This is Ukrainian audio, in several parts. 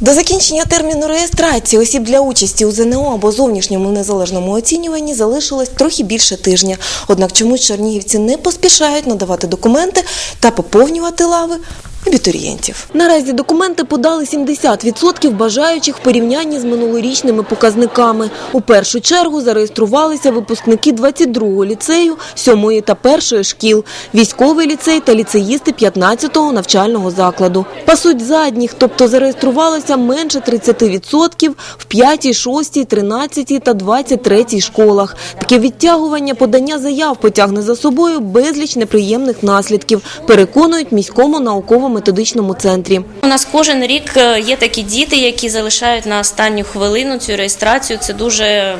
До закінчення терміну реєстрації осіб для участі у ЗНО або зовнішньому незалежному оцінюванні залишилось трохи більше тижня. Однак чомусь чернігівці не поспішають надавати документи та поповнювати лави абітурієнтів. Наразі документи подали 70% бажаючих в порівнянні з минулорічними показниками. У першу чергу зареєструвалися випускники 22-го ліцею, 7-ї та 1-ї шкіл, військовий ліцей та ліцеїсти 15-го навчального закладу. Пасуть задніх, тобто зареєструвалося менше 30% в 5-й, 6-й, 13-й та 23-й школах. Таке відтягування подання заяв потягне за собою безліч неприємних наслідків, переконують міському науково-методичному центрі. У нас кожен рік е, є такі діти, які залишають на останню хвилину цю реєстрацію. Це дуже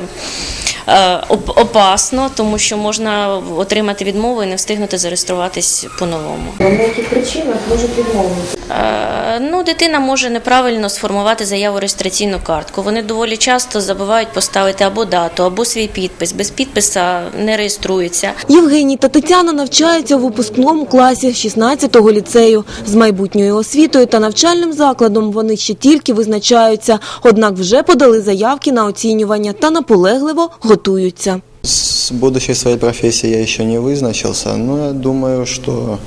опасно, тому що можна отримати відмову і не встигнути зареєструватись по-новому. На яких причинах можуть відмовити? Е, Ну, дитина може неправильно сформувати заяву реєстраційну картку. Вони доволі часто забувають поставити або дату, або свій підпис. Без підписа не реєструються. Євгеній та Тетяна навчаються у випускному класі 16-го ліцею. З майбутньою освітою та навчальним закладом вони ще тільки визначаються, однак вже подали заявки на оцінювання та наполегливо готуються. С будущей своей профессией я еще не вызначился, но я думаю, что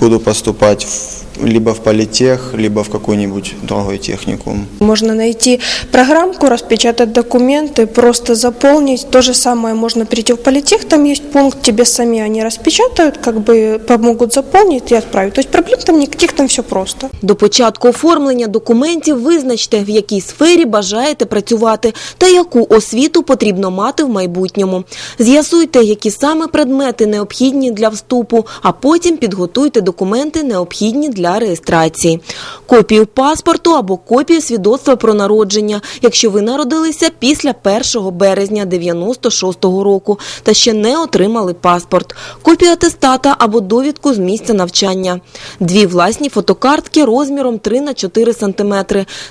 буду поступать в- либо в политех, либо в какой-нибудь другой техникум. Можно найти программку, распечатать документы, просто заполнить. То же самое можно прийти в политех, там есть пункт, тебе сами они распечатают, как бы помогут заполнить и отправить. То есть проблем там никаких, там все просто. До початку оформлення документів визначте, в якій сфері бажаєте працювати та яку освіту потрібно мати в майбутньому. З'ясуйте, які саме предмети необхідні для вступу, а потім підготуйте документи, необхідні для реєстрації. Копію паспорту або копію свідоцтва про народження, якщо ви народилися після 1 березня 96-го року та ще не отримали паспорт, копію атестата або довідку з місця навчання, дві власні фотокартки розміром 3 на 4 см.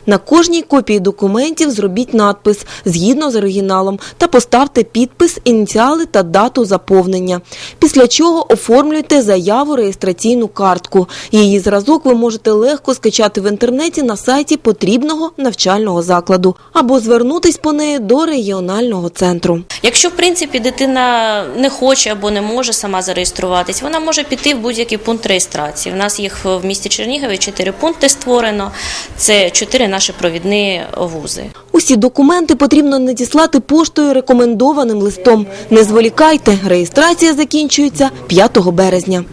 На кожній копії документів зробіть надпис згідно з оригіналом та поставте підпис, ініціали та дату заповнення. Після чого оформлюйте заяву реєстраційну картку. Її зразок ви можете легко скачати в інтернеті на сайті потрібного навчального закладу або звернутись по неї до регіонального центру. Якщо в принципі дитина не хоче або не може сама зареєструватись, вона може піти в будь-який пункт реєстрації. У нас їх в місті Чернігові чотири пункти створено. Це чотири наші провідні вузи. Усі документи потрібно надіслати поштою рекомендованим листом. Не зволікайте, реєстрація закінчується 5 березня.